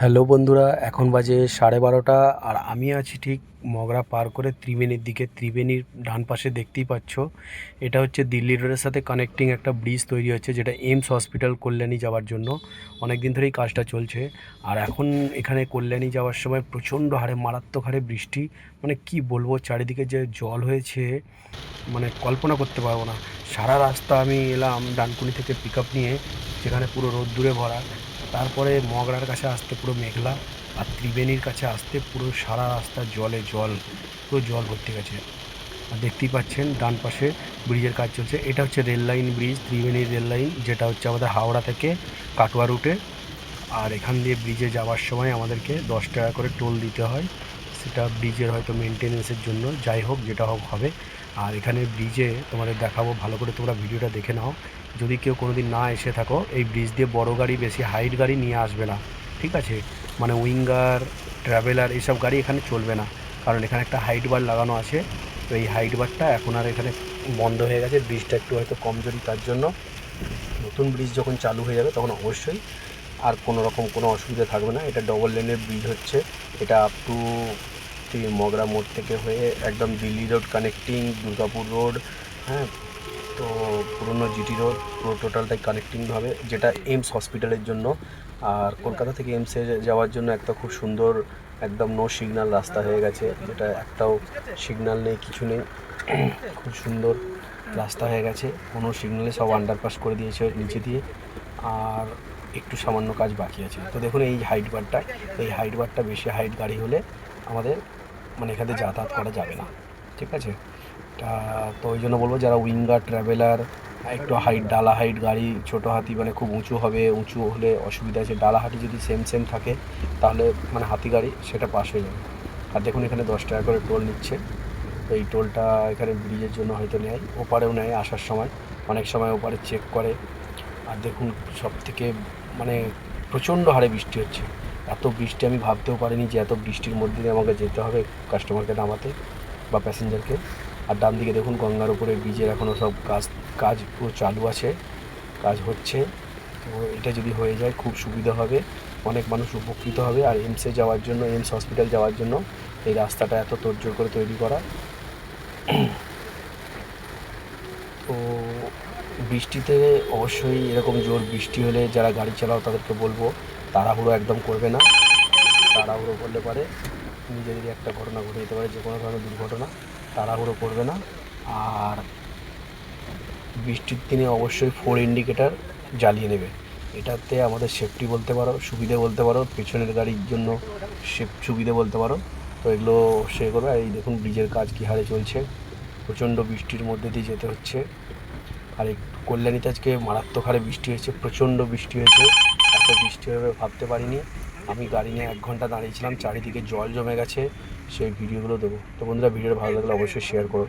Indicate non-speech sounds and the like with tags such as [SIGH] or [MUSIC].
Hello বন্ধুরা, এখন বাজে সাড়ে বারোটা আর আমি আছি ঠিক মগরা পার করে ত্রিবেণীর দিকে। ত্রিবেণীর ডান পাশে দেখতেই পাচ্ছ, এটা হচ্ছে দিল্লি রোডের সাথে কানেক্টিং একটা ব্রিজ তৈরি হচ্ছে, যেটা এইমস হসপিটাল কল্যাণী যাওয়ার জন্য। অনেক দিন ধরেই কাজটা চলছে আর এখন এখানে কল্যাণী যাওয়ার সময় প্রচণ্ড হারে, মারাত্মক হারে বৃষ্টি। মানে কি বলব, চারিদিকে যে জল হয়েছে মানে কল্পনা করতে পারব না। সারা রাস্তা আমি এলাম ডানকুনি থেকে পিক নিয়ে, যেখানে পুরো রোদ্দুরে ভরা। তারপরে মগড়ার কাছে আসতে পুরো মেঘলা, আর ত্রিবেণীর কাছে আসতে পুরো সারা রাস্তা জলে জল, পুরো জল ভর্তি গেছে। আর দেখতেই পাচ্ছেন, ডান পাশে ব্রিজের কাজ চলছে। এটা হচ্ছে রেল লাইন ব্রিজ, ত্রিবেণীর রেল লাইন, যেটা হচ্ছে আমাদের হাওড়া থেকে কাটোয়া রুটে। আর এখান দিয়ে ব্রিজে যাওয়ার সময় আমাদেরকে দশ টাকা করে টোল দিতে হয়। সেটা ব্রিজের হয়তো মেনটেনেন্সের জন্য, যাই হোক, যেটা হোক হবে। আর এখানে ব্রিজে তোমাদের দেখাবো, ভালো করে তোমরা ভিডিওটা দেখে নাও। যদি কেউ কোনো দিন না এসে থাকো, এই ব্রিজ দিয়ে বড় গাড়ি, বেশি হাইট গাড়ি নিয়ে আসবে না, ঠিক আছে? মানে উইঙ্গার ট্রাভেলার এইসব গাড়ি এখানে চলবে না। কারণ এখানে একটা হাইট বার লাগানো আছে। তো এই হাইট বারটা এখন আর এখানে বন্ধ হয়ে গেছে। ব্রিজটা একটু হয়তো কমজোরি তার জন্য। নতুন ব্রিজ যখন চালু হয়ে যাবে, তখন অবশ্যই আর কোনো রকম কোনো অসুবিধা থাকবে না। এটা ডবল লেনের ব্রিজ হচ্ছে। এটা আপ টু মগরা মোড় থেকে হয়ে একদম Delhi road connecting Durgapur road হ্যাঁ? তো পুরনো জিটি রোড পুরো টোটালটাই কানেক্টিং হবে, যেটা এইমস হসপিটালের জন্য। আর কলকাতা থেকে এইমসে যাওয়ার জন্য একটা খুব সুন্দর একদম নো সিগনাল রাস্তা হয়ে গেছে, যেটা একটাও সিগনাল নেই, কিছু নেই। খুব সুন্দর রাস্তা হয়ে গেছে। কোনো সিগনালে সব আন্ডারপাস করে দিয়েছে নিচে দিয়ে। আর একটু সামান্য কাজ বাকি আছে। তো দেখুন এই হাইট বারটা এই হাইট বারটা বেশি হাইট গাড়ি হলে আমাদের মানে এখানে যাতায়াত করা যাবে না। ঠিক আছে? তা ওই জন্য বলব যারা উইঙ্গার ট্রাভেলার একটু হাইট ডালা হাইট গাড়ি, ছোটো হাতি মানে খুব উঁচু হবে, উঁচু হলে অসুবিধা আছে। ডালা হাতি যদি সেম সেম থাকে, তাহলে মানে হাতি গাড়ি সেটা পাস হয়ে যাবে। আর দেখুন এখানে দশ টাকা করে টোল নিচ্ছে। তো এই টোলটা এখানে ব্রিজের জন্য হয়তো নেয়, ওপারেও নেয় আসার সময়। অনেক সময় ওপারে চেক করে। আর দেখুন সব থেকে মানে প্রচণ্ড হারে বৃষ্টি হচ্ছে। এত বৃষ্টি আমি ভাবতেও পারিনি যে এত বৃষ্টির মধ্যে দিয়ে আমাকে যেতে হবে কাস্টমারকে নামাতে বা প্যাসেঞ্জারকে আর ডান দিকে দেখুন, গঙ্গার উপরে ব্রিজের এখনও সব কাজ কাজ পুরো চালু আছে, কাজ হচ্ছে। তো এটা যদি হয়ে যায়, খুব সুবিধা হবে, অনেক মানুষ উপকৃত হবে। আর এইমসে যাওয়ার জন্য, এমস হসপিটাল যাওয়ার জন্য এই রাস্তাটা এত তোড়জোড় করে তৈরি করা। [CLEARS THROAT] তো বৃষ্টিতে অবশ্যই এরকম জোর বৃষ্টি হলে যারা গাড়ি চালাও তাদেরকে বলব, তাড়াহুড়ো একদম করবে না। তাড়াহুড়ো করলে পারে, নিজেদেরই একটা ঘটনা ঘটে যেতে পারে যে কোনো ধরনের দুর্ঘটনা, তাড়াহুড়ো করবে না। আর বৃষ্টির দিনে অবশ্যই ফোর ইন্ডিকেটার জ্বালিয়ে নেবে। এটাতে আমাদের সেফটি বলতে পারো, সুবিধে বলতে পারো, পেছনের গাড়ির জন্য সেফ সুবিধে বলতে পারো। তো এগুলো সে করবে। আর এই দেখুন ব্রিজের কাজ কী হারে চলছে। প্রচণ্ড বৃষ্টির মধ্যে দিয়ে যেতে হচ্ছে। আর এই কল্যাণীতে আজকে মারাত্মক হারে বৃষ্টি হয়েছে, প্রচণ্ড বৃষ্টি হয়েছে। এত বৃষ্টি হবে ভাবতে পারিনি। আমি গাড়ি নিয়ে এক ঘণ্টা দাঁড়িয়েছিলাম, চারিদিকে জল জমে গেছে, সেই ভিডিওগুলো দেবো। তো বন্ধুরা, ভিডিওটা ভালো লাগলে অবশ্যই শেয়ার করো।